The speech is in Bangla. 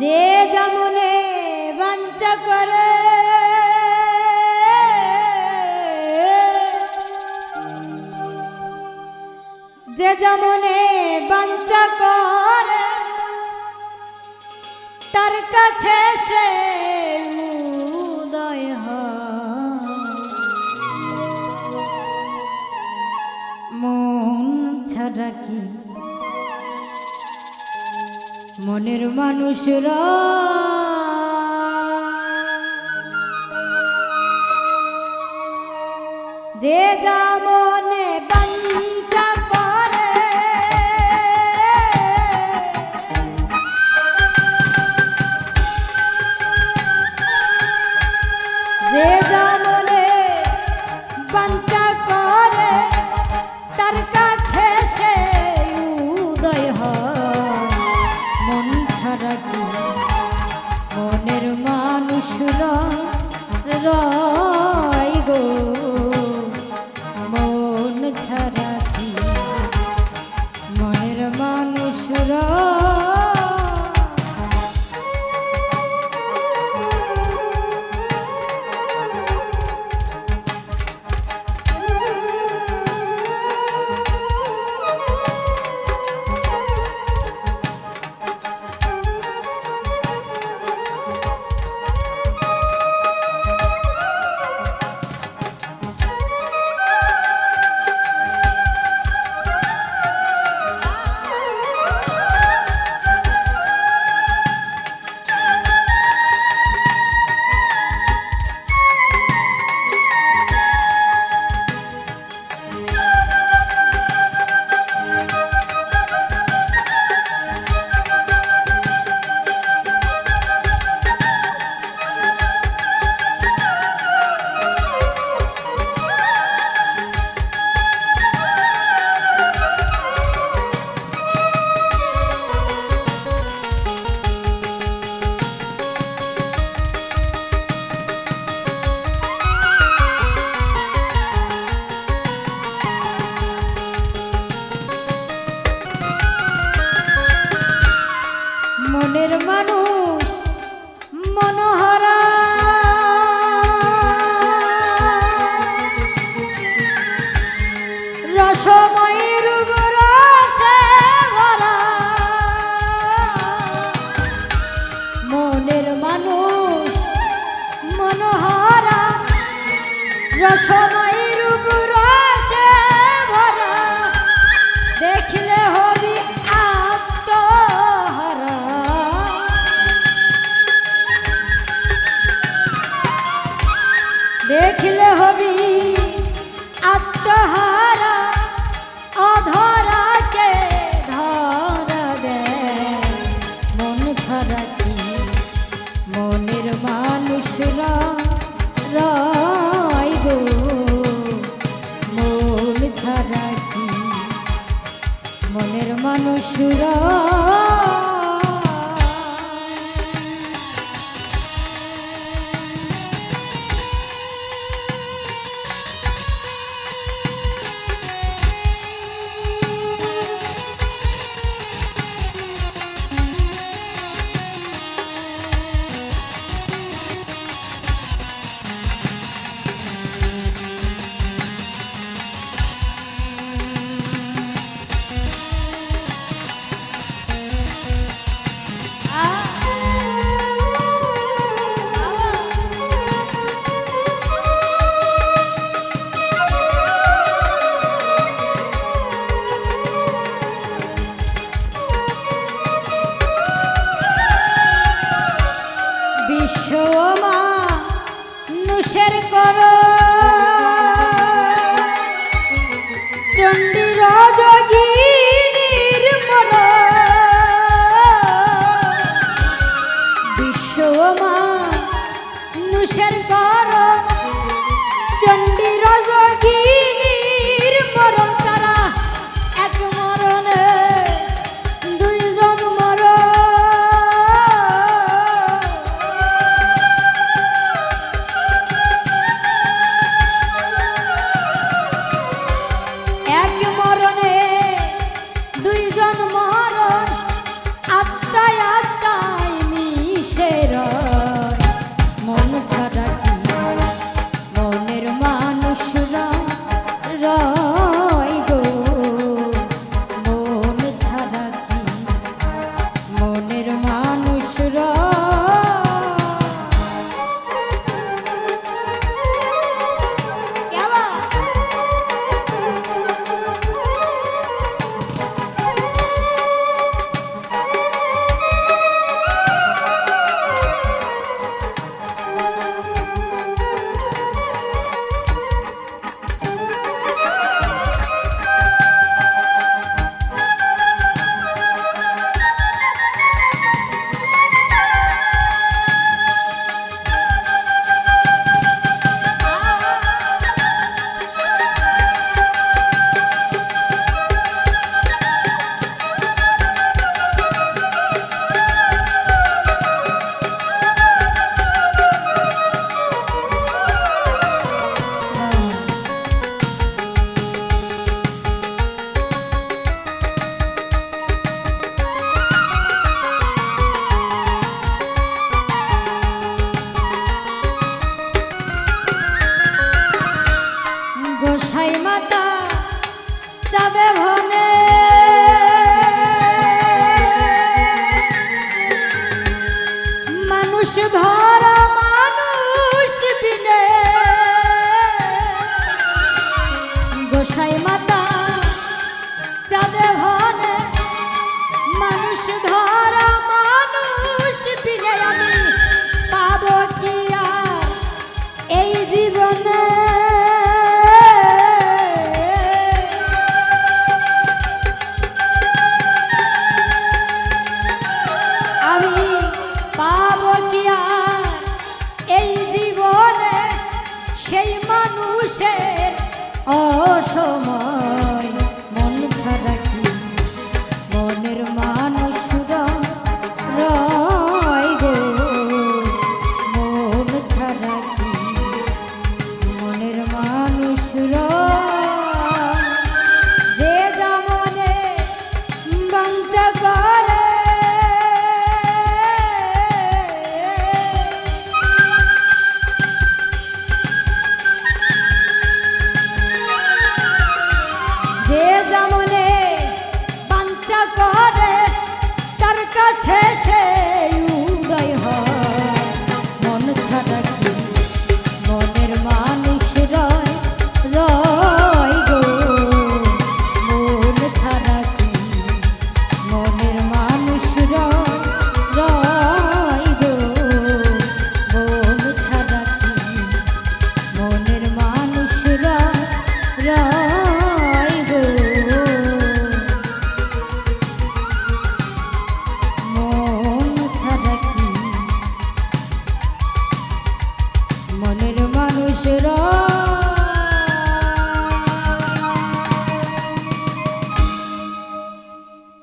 যে যমুনে বঞ্চ করে, যে যমুনে বঞ্চ করে, তার কাছে সে উদয় মন ছাড়া কি মনের মানুষরা। যে যাব shut up. আশা মনের মানুষরা মানুষ ধর অসময় কাছে সে